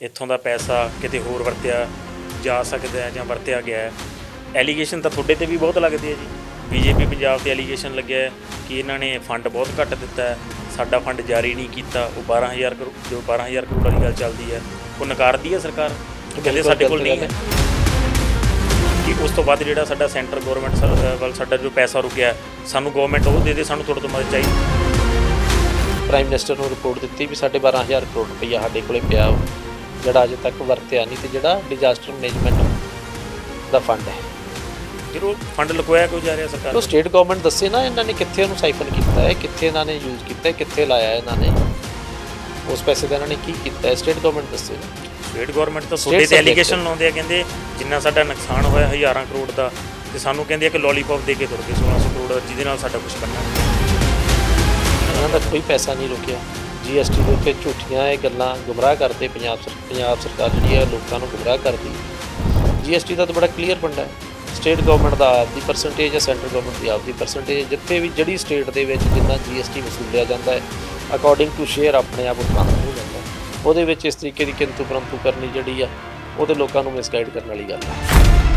ਇੱਥੋਂ ਦਾ ਪੈਸਾ ਕਿਤੇ ਹੋਰ ਵਰਤਿਆ ਜਾ ਸਕਦਾ ਹੈ ਜਾਂ ਵਰਤਿਆ ਗਿਆ ਹੈ। ਐਲੀਗੇਸ਼ਨ ਤਾਂ ਤੁਹਾਡੇ ਤੇ ਵੀ ਬਹੁਤ ਲੱਗਦੇ ਆ ਜੀ। ਬੀਜੇਪੀ ਪੰਜਾਬ ਤੇ ਐਲੀਗੇਸ਼ਨ ਲੱਗਿਆ ਹੈ ਕਿ ਇਹਨਾਂ ਨੇ ਫੰਡ ਬਹੁਤ ਘੱਟ ਦਿੱਤਾ ਹੈ। ਸਾਡਾ ਫੰਡ ਜਾਰੀ ਨਹੀਂ ਕੀਤਾ। ਉਹ 12000 ਕਰੋੜ ਜੋ 12000 ਕਰੋੜ ਵਾਲੀ ਗੱਲ ਚੱਲਦੀ ਹੈ ਉਹ ਨਕਾਰਦੀ ਹੈ ਸਰਕਾਰ। ਕਹਿੰਦੇ ਸਾਡੇ ਕੋਲ ਨਹੀਂ ਹੈ। ਕਿ ਉਸ ਤੋਂ ਬਾਅਦ ਜਿਹੜਾ ਸਾਡਾ ਸੈਂਟਰ ਗਵਰਨਮੈਂਟ ਵੱਲ ਸਾਡਾ ਜੋ ਪੈਸਾ ਰੁਕਿਆ ਸਾਨੂੰ ਗਵਰਨਮੈਂਟ ਉਹ ਦੇ ਦੇ ਸਾਨੂੰ ਤੁਹਾਡੇ ਤੋਂ ਮਦਦ ਚਾਹੀਦੀ ਪ੍ਰਾਈਮ ਮਿਨਿਸਟਰ ਨੂੰ ਰਿਪੋਰਟ ਦਿੱਤੀ ਵੀ ਸਾਡੇ 12000 ਕਰੋੜ ਰੁਪਈਆ ਸਾਡੇ ਕੋਲੇ ਪਿਆ ਜਿਹੜਾ ਅਜੇ ਤੱਕ ਵਰਤਿਆ ਨਹੀਂ ਤੇ ਜਿਹੜਾ ਡਿਜ਼ਾਸਟਰ ਮੈਨੇਜਮੈਂਟ ਦਾ ਫੰਡ ਹੈ। ਜਦੋਂ ਫੰਡ ਲਗਵਾਇਆ ਕਿਉਂ ਜਾ ਰਿਹਾ ਸਰਕਾਰ ਉਹ ਸਟੇਟ ਗਵਰਨਮੈਂਟ ਦੱਸੇ ਨਾ ਇਹਨਾਂ ਨੇ ਕਿੱਥੇ ਉਹਨੂੰ ਸਾਈਫਨ ਕੀਤਾ ਹੈ ਕਿੱਥੇ ਇਹਨਾਂ ਨੇ ਯੂਜ਼ ਕੀਤਾ ਹੈ ਕਿੱਥੇ ਲਾਇਆ ਇਹਨਾਂ ਨੇ ਉਸ ਪੈਸੇ ਦਾ ਇਹਨਾਂ ਨੇ ਕੀ ਕੀਤਾ ਹੈ ਸਟੇਟ ਗਵਰਨਮੈਂਟ ਦੱਸੇ। ਸਟੇਟ ਗਵਰਨਮੈਂਟ ਤਾਂ ਤੁਹਾਡੇ ਤੇ ਐਲੀਗੇਸ਼ਨ ਲਾਉਂਦੇ ਆ ਕਹਿੰਦੇ ਜਿੰਨਾ ਸਾਡਾ ਨੁਕਸਾਨ ਹੋਇਆ ਹਜ਼ਾਰਾਂ ਕਰੋੜ ਦਾ ਤੇ ਸਾਨੂੰ ਕਹਿੰਦੇ ਆ ਕਿ ਲੋਲੀਪੌਪ ਦੇ ਕੇ ਤੁਰ ਗਏ 1600 ਕਰੋੜ ਜਿਹਦੇ ਨਾਲ ਸਾਡਾ ਕੁਝ ਕਰਨਾ ਨਹੀਂ। ਇਹਨਾਂ ਦਾ ਕੋਈ ਪੈਸਾ ਨਹੀਂ ਰੁਕਿਆ। ਜੀਐਸਟੀ ਦੇ ਉੱਤੇ ਝੂਠੀਆਂ ਇਹ ਗੱਲਾਂ ਗੁੰਮਰਾਹ ਕਰਦੇ, ਪੰਜਾਬ ਸਰ, ਪੰਜਾਬ ਸਰਕਾਰ ਜਿਹੜੀ ਹੈ ਲੋਕਾਂ ਨੂੰ ਗੁੰਮਰਾਹ ਕਰਦੀ। ਜੀਐਸਟੀ ਦਾ ਤਾਂ ਬੜਾ ਕਲੀਅਰ ਬੰਦਾ ਹੈ। ਸਟੇਟ ਗਵਰਨਮੈਂਟ ਦਾ ਆਪਦੀ ਪਰਸੈਂਟੇਜ ਹੈ ਸੈਂਟਰ ਗਵਰਨਮੈਂਟ ਦੀ ਆਪਦੀ ਪਰਸੈਂਟੇਜ ਜਿੱਥੇ ਵੀ ਜਿਹੜੀ ਸਟੇਟ ਦੇ ਵਿੱਚ ਜਿੰਨਾ ਜੀਐਸਟੀ ਵਸੂਲਿਆ ਜਾਂਦਾ ਹੈ ਅਕੋਰਡਿੰਗ ਟੂ ਸ਼ੇਅਰ ਆਪਣੇ ਆਪ ਉਤਪੰਨ ਹੋ। ਜਾਂਦਾ ਉਹਦੇ ਵਿੱਚ ਇਸ ਤਰੀਕੇ ਦੀ ਕਿੰਤੂ ਪਰੰਤੂ ਕਰਨੀ ਜਿਹੜੀ ਆ ਉਹ ਤੇ ਲੋਕਾਂ ਨੂੰ ਮਿਸਗਾਈਡ ਕਰਨ ਵਾਲੀ ਗੱਲ ਹੈ